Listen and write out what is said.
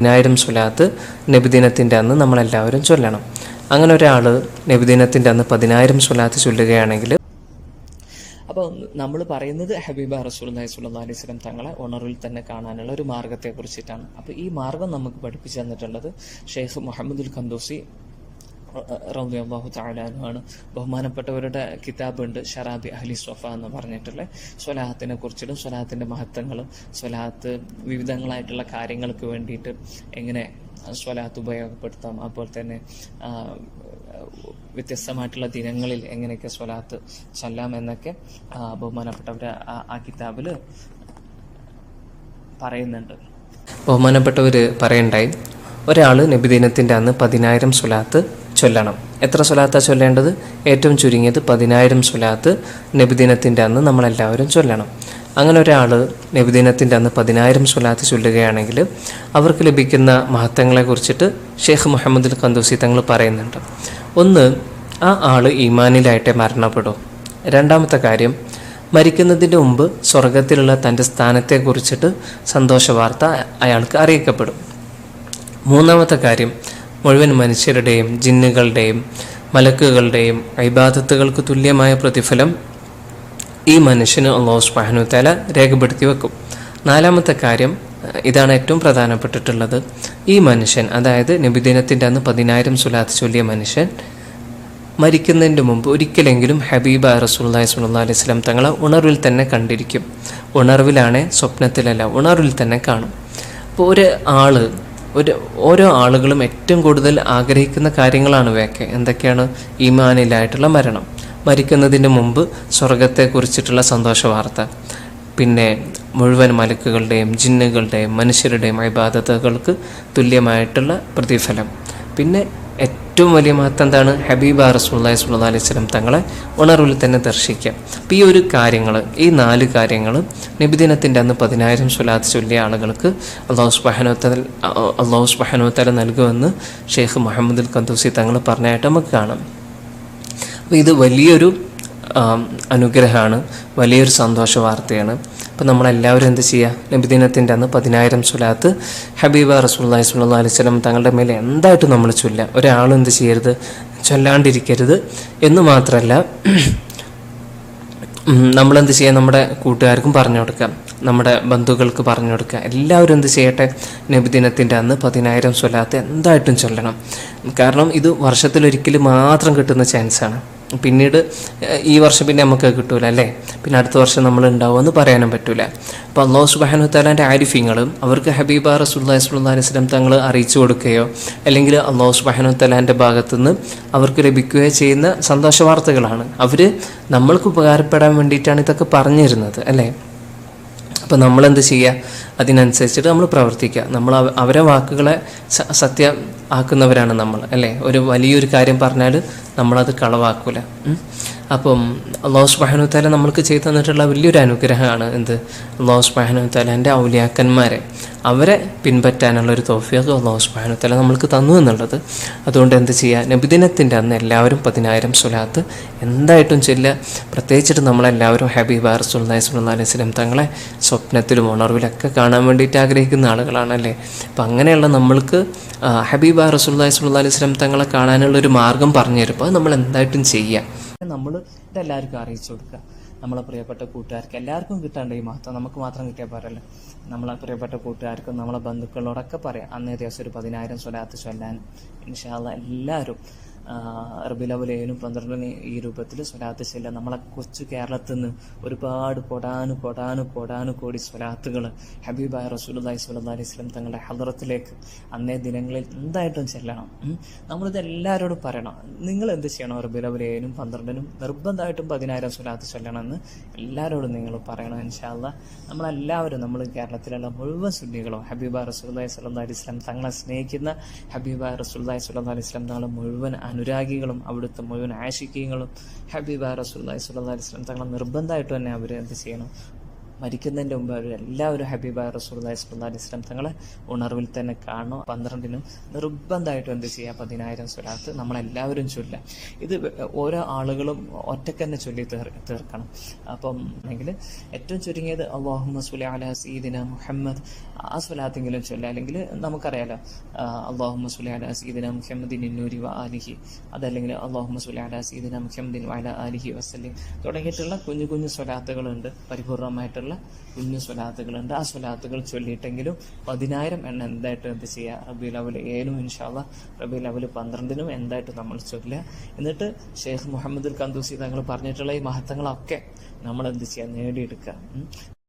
പതിനായിരം സ്വലാത്ത് നബിദിനത്തിന്റെ അന്ന് നമ്മളെല്ലാവരും ചൊല്ലണം. അങ്ങനെ ഒരാൾ നബിദിനത്തിന്റെ അന്ന് പതിനായിരം സ്വലാത്ത് ചൊല്ലുകയാണെങ്കിൽ അപ്പോൾ നമ്മൾ പറയുന്നത് ഹബീബ റസൂലി സ്വല്ലല്ലാഹി അലൈഹി വസല്ലം തങ്ങളെ ഓണറിൽ തന്നെ കാണാനുള്ള ഒരു മാർഗത്തെ കുറിച്ചിട്ടാണ് അപ്പോൾ ഈ മാർഗം നമുക്ക് പഠിപ്പിച്ചു തന്നിട്ടുള്ളത് ഷെയ്ഖ് മുഹമ്മദുൽ ഖന്തൂസി റളിയല്ലാഹു അള്ളാഹു താലാനുമാണ് ബഹുമാനപ്പെട്ടവരുടെ കിതാബുണ്ട് ഷറാബി അഹ്ലി സ്വഫ എന്ന് പറഞ്ഞിട്ടുള്ള. സ്വലാഹത്തിനെ കുറിച്ചിട്ടും സ്വലാഹത്തിന്റെ മഹത്വങ്ങളും സ്വലാഹത്ത് വിവിധങ്ങളായിട്ടുള്ള കാര്യങ്ങൾക്ക് വേണ്ടിയിട്ട് എങ്ങനെ സ്വലാത്ത് ഉപയോഗപ്പെടുത്താം. അതുപോലെ തന്നെ വ്യത്യസ്തമായിട്ടുള്ള ദിനങ്ങളിൽ എങ്ങനെയൊക്കെ സ്വലാത്ത് ചൊല്ലാം എന്നൊക്കെ ബഹുമാനപ്പെട്ടവർ ആ കിതാബിൽ പറയുന്നുണ്ട്. ബഹുമാനപ്പെട്ടവർ പറയണ്ടായി ഒരാൾ നബിദിനത്തിന്റെ അന്ന് പതിനായിരം സ്വലാത്ത് ചൊല്ലണം. എത്ര സ്വലാത്താണ് ചൊല്ലേണ്ടത്? ഏറ്റവും ചുരുങ്ങിയത് പതിനായിരം സ്വലാത്ത് നബിദിനത്തിന്റെ അന്ന് നമ്മളെല്ലാവരും ചൊല്ലണം. അങ്ങനെ ഒരാൾ നബിദിനത്തിന്റെ അന്ന് പതിനായിരം സ്വലാത്ത് ചൊല്ലുകയാണെങ്കിൽ അവർക്ക് ലഭിക്കുന്ന മഹത്വങ്ങളെ കുറിച്ചിട്ട് ഷെയ്ഖ് മുഹമ്മദുൽ ഖന്തൂസി തങ്ങൾ പറയുന്നുണ്ട്. ഒന്ന് ആ ആൾ ഈമാനിലായിട്ടേ മരണപ്പെടൂ. രണ്ടാമത്തെ കാര്യം മരിക്കുന്നതിന്റെ മുമ്പ് സ്വർഗത്തിലുള്ള തന്റെ സ്ഥാനത്തെക്കുറിച്ചിട്ട് സന്തോഷ വാർത്ത അയാൾക്ക് അറിയിക്കപ്പെടും. മൂന്നാമത്തെ കാര്യം മുഴുവൻ മനുഷ്യരുടെയും ജിന്നുകളുടെയും മലക്കുകളുടെയും ഇബാദത്തുകൾക്ക് തുല്യമായ പ്രതിഫലം ഈ മനുഷ്യന് അള്ളാഹു സുബ്ഹാനഹു തല രേഖപ്പെടുത്തി വെക്കും. നാലാമത്തെ കാര്യം ഇതാണ് ഏറ്റവും പ്രധാനപ്പെട്ടിട്ടുള്ളത്. ഈ മനുഷ്യൻ അതായത് നബിദിനത്തിന്റെ അന്ന് പതിനായിരം സുലാത്ത് ചൊല്ലിയ മനുഷ്യൻ മരിക്കുന്നതിന്റെ മുമ്പ് ഒരിക്കലെങ്കിലും ഹബീബ റസൂല്ലാഹി സുല്ലാ അലൈഹി സ്വലം തങ്ങളെ ഉണർവിൽ തന്നെ കണ്ടിരിക്കും. ഉണർവിലാണേ സ്വപ്നത്തിലല്ല ഉണർവിൽ തന്നെ കാണും. അപ്പോൾ ഒരു ആൾ ഒരു ഓരോ ആളുകളും ഏറ്റവും കൂടുതൽ ആഗ്രഹിക്കുന്ന കാര്യങ്ങളാണ് ഇവയൊക്കെ. എന്തൊക്കെയാണ്? ഈമാനിലായിട്ടുള്ള മരണം. മരിക്കുന്നതിന് മുമ്പ് സ്വർഗത്തെക്കുറിച്ചിട്ടുള്ള സന്തോഷ വാർത്ത. പിന്നെ മുഴുവൻ മലക്കുകളുടെയും ജിന്നുകളുടെയും മനുഷ്യരുടെയും ഇബാദത്തുകൾക്ക് തുല്യമായിട്ടുള്ള പ്രതിഫലം. പിന്നെ ഏറ്റവും വലിയ മഹത്വം എന്താണ്? ഹബീബ റസൂള്ളി സ്വല്ലല്ലാഹി അലൈഹി വസല്ലം തങ്ങളെ ഉണർവിൽ തന്നെ ദർശിക്കുക. അപ്പം ഈ ഒരു കാര്യങ്ങൾ ഈ നാല് കാര്യങ്ങൾ നബിദിനത്തിന്റെ അന്ന് പതിനായിരം സ്വലാത്ത് ചൊല്ലിയ ആളുകൾക്ക് അള്ളാഹു സുബാനുത്തൽ അള്ളാഹു സുബാനോത്തല നൽകുമെന്ന് ഷെയ്ഖ് മുഹമ്മദുൽ ഖന്തൂസി തങ്ങൾ പറഞ്ഞായിട്ട് നമുക്ക് കാണാം. അപ്പോൾ ഇത് വലിയൊരു അനുഗ്രഹമാണ് വലിയൊരു സന്തോഷ വാർത്തയാണ്. അപ്പോൾ നമ്മളെല്ലാവരും എന്ത് ചെയ്യുക നബിദിനത്തിന്റെ അന്ന് പതിനായിരം സ്വലാത്ത് ഹബീബ റസൂല്ലാ സ്വല്ലല്ലാഹി അലൈഹി വസല്ലം തങ്ങളുടെ മേലെ എന്തായിട്ടും നമ്മൾ ചൊല്ല. ഒരാളും എന്ത് ചെയ്യരുത്? ചൊല്ലാണ്ടിരിക്കരുത്. എന്ന് മാത്രമല്ല നമ്മളെന്ത് ചെയ്യുക നമ്മുടെ കൂട്ടുകാർക്കും പറഞ്ഞു കൊടുക്കാം. നമ്മുടെ ബന്ധുക്കൾക്ക് പറഞ്ഞു കൊടുക്കുക എല്ലാവരും എന്ത് ചെയ്യട്ടെ? നബിദിനത്തിന്റെ അന്ന് പതിനായിരം സ്വലാത്ത് എന്തായിട്ടും ചൊല്ലണം. കാരണം ഇത് വർഷത്തിലൊരിക്കൽ മാത്രം കിട്ടുന്ന ചാൻസാണ് പിന്നീട് ഈ വർഷം പിന്നെ നമുക്ക് കിട്ടൂല അല്ലേ? പിന്നെ അടുത്ത വർഷം നമ്മൾ ഉണ്ടാവുമെന്ന് പറയാനും പറ്റൂല. അപ്പോൾ അള്ളാഹു സുബാനു താലാന്റെ ആരിഫ്യങ്ങളും അവർക്ക് ഹബീബ റസൂല്ലാ സ്വല്ലല്ലാഹി അലൈഹി വസല്ലം തങ്ങൾ അറിയിച്ചു കൊടുക്കുകയോ അല്ലെങ്കിൽ അള്ളാഹു സുബാനു താലാന്റെ ഭാഗത്തുനിന്ന് അവർക്ക് ലഭിക്കുകയോ ചെയ്യുന്ന സന്തോഷ വാർത്തകളാണ്. അവർ നമ്മൾക്ക് ഉപകാരപ്പെടാൻ വേണ്ടിയിട്ടാണ് ഇതൊക്കെ പറഞ്ഞിരുന്നത് അല്ലേ? അപ്പോൾ നമ്മളെന്ത് ചെയ്യുക അതിനനുസരിച്ചിട്ട് നമ്മൾ പ്രവർത്തിക്കുക നമ്മൾ അവ- അവരെ വാക്കുകളെ സത്യം ആക്കുന്നവരാണ് നമ്മൾ അല്ലേ? ഒരു വലിയൊരു കാര്യം പറഞ്ഞാൽ നമ്മളത് കളവാക്കൂല. അപ്പം അള്ളാഹു സുബാനു താല നമ്മൾക്ക് ചെയ്തു തന്നിട്ടുള്ള വലിയൊരു അനുഗ്രഹമാണ് എന്ത്? അള്ളാഹു സുബാനു താലാന്റെ ഔലിയാക്കന്മാരെ അവരെ പിൻപറ്റാനുള്ള ഒരു തോഫിയൊക്കെ അള്ളാഹു സുബാനു താല നമ്മൾക്ക് തന്നു എന്നുള്ളത്. അതുകൊണ്ട് എന്ത് ചെയ്യുക നബിദിനത്തിന്റെ അന്ന് എല്ലാവരും പതിനായിരം സ്വലാത്ത് എന്തായിട്ടും ചെല്ലുക. പ്രത്യേകിച്ചിട്ട് നമ്മളെല്ലാവരും ഹബീബ റസൂല്ലാഹി സ്വല്ലല്ലാഹി അലൈഹി വസല്ലം തങ്ങളെ സ്വപ്നത്തിലും ഉണർവിലൊക്കെ കാണാൻ വേണ്ടിയിട്ട് ആഗ്രഹിക്കുന്ന ആളുകളാണല്ലേ? അപ്പം അങ്ങനെയുള്ള നമ്മൾക്ക് ഹബീബ സുല്ലാ സ്വല്ലല്ലാഹി അലൈഹി വസല്ലം തങ്ങളെ കാണാനുള്ള ഒരു മാർഗം പറഞ്ഞു തരുമ്പോൾ നമ്മൾ എന്തായിട്ടും ചെയ്യുക നമ്മൾ ഇതെല്ലാവർക്കും അറിയിച്ചു കൊടുക്കുക നമ്മളെ പ്രിയപ്പെട്ട കൂട്ടുകാർക്ക് എല്ലാവർക്കും കിട്ടാണ്ട് ഈ മഹത്വം നമുക്ക് മാത്രം കിട്ടിയാൽ പോരല്ലോ? നമ്മളെ പ്രിയപ്പെട്ട കൂട്ടുകാർക്കും നമ്മളെ ബന്ധുക്കളോടൊക്കെ പറയാം. അന്നേ ദിവസം ഒരു പതിനായിരം സ്വലാത്ത് ചൊല്ലാൻ. ഇൻഷാല്ല എല്ലാവരും റബിലവലേനും പന്ത്രണ്ടിന് ഈ രൂപത്തിൽ സ്വലാത്ത് ചെല്ലാം നമ്മളെ കൊച്ചു കേരളത്തിൽ നിന്ന് ഒരുപാട് കൊടാനു കൊടാനു കൊടാനു കോടി സ്വലാത്തുകൾ ഹബീബായ റസൂലി സ്വല്ലല്ലാഹി അലൈഹി വസല്ലം തങ്ങളുടെ ഹദറത്തിലേക്ക് അന്നേ ദിനങ്ങളിൽ എന്തായിട്ടും ചെല്ലണം. നമ്മളിത് എല്ലാവരോടും പറയണം. നിങ്ങൾ എന്ത് ചെയ്യണം റബിലവലേനും പന്ത്രണ്ടിനും നിർബന്ധമായിട്ടും പതിനായിരം സ്വലാത്ത് ചെല്ലണമെന്ന് എല്ലാവരോടും നിങ്ങൾ പറയണം ഇൻഷാല്ല നമ്മളെല്ലാവരും നമ്മൾ കേരളത്തിലുള്ള മുഴുവൻ സുന്നികളും ഹബീബ റസൂല്ലായി സ്വല്ലല്ലാഹി അലൈഹി വസല്ലം തങ്ങളെ സ്നേഹിക്കുന്ന ഹബീബ റസൂല്ലായി സ്വല്ലല്ലാഹി അലൈഹി വസല്ലം തങ്ങളെ മുഴുവൻ അനുരാഗികളും അവിടുത്തെ മുഴുവൻ ആശിക്കീങ്ങളും ഹബീബ റസൂല്ലായി സ്വല്ലല്ലാഹി അലൈഹി വസല്ലം തങ്ങളെ നിർബന്ധമായിട്ട് തന്നെ അവർ എന്ത് ചെയ്യണം? മരിക്കുന്നതിന്റെ മുമ്പ് അവർ എല്ലാവരും ഹബീബായ സ്വല്ലല്ലാഹി അലൈഹി വസല്ലം തങ്ങളെ ഉണർവിൽ തന്നെ കാണണം പന്ത്രണ്ടിനും നിർബന്ധമായിട്ടും എന്ത് ചെയ്യുക പതിനായിരം സ്വലാത്ത് നമ്മളെല്ലാവരും ചൊല്ലുക. ഇത് ഓരോ ആളുകളും ഒറ്റയ്ക്ക് തന്നെ ചൊല്ലി തീർ തീർക്കണം. അപ്പം അല്ലെങ്കിൽ ഏറ്റവും ചുരുങ്ങിയത് അള്ളാഹു സുലി അല സീദിന മുഹമ്മദ്. ആ സ്വലാത്തെങ്കിലും ചൊല്ലുക. അല്ലെങ്കിൽ നമുക്കറിയാലോ അള്ളാഹു സുലി അല സീദിന മുഹമ്മദിൻ ഇന്നൂരി വ ആലിഹി. അതല്ലെങ്കിൽ അള്ളാഹു സുലി അല സീദിന മുഹമ്മദിൻ വല ആലിഹി വസ്ലിം തുടങ്ങിയിട്ടുള്ള കുഞ്ഞു കുഞ്ഞു സ്വലാത്തുകളുണ്ട്. പരിപൂർണമായിട്ടുള്ള കുഞ്ഞു സ്വലാത്തുകളുണ്ട് ആ സ്വലാത്തുകൾ ചൊല്ലിയിട്ടെങ്കിലും പതിനായിരം എണ്ണം എന്തായിട്ട് എന്ത് ചെയ്യുക റബി ലവൽ ഏഴും ഇൻഷാല്ല റബി ലവൽ പന്ത്രണ്ടിനും എന്തായിട്ട് നമ്മൾ ചൊല്ലുക. എന്നിട്ട് ഷെയ്ഖ് മുഹമ്മദുൽ കന്തൂസി തങ്ങൾ പറഞ്ഞിട്ടുള്ള ഈ മഹത്വങ്ങളൊക്കെ നമ്മൾ എന്ത് ചെയ്യുക നേടിയെടുക്കുക.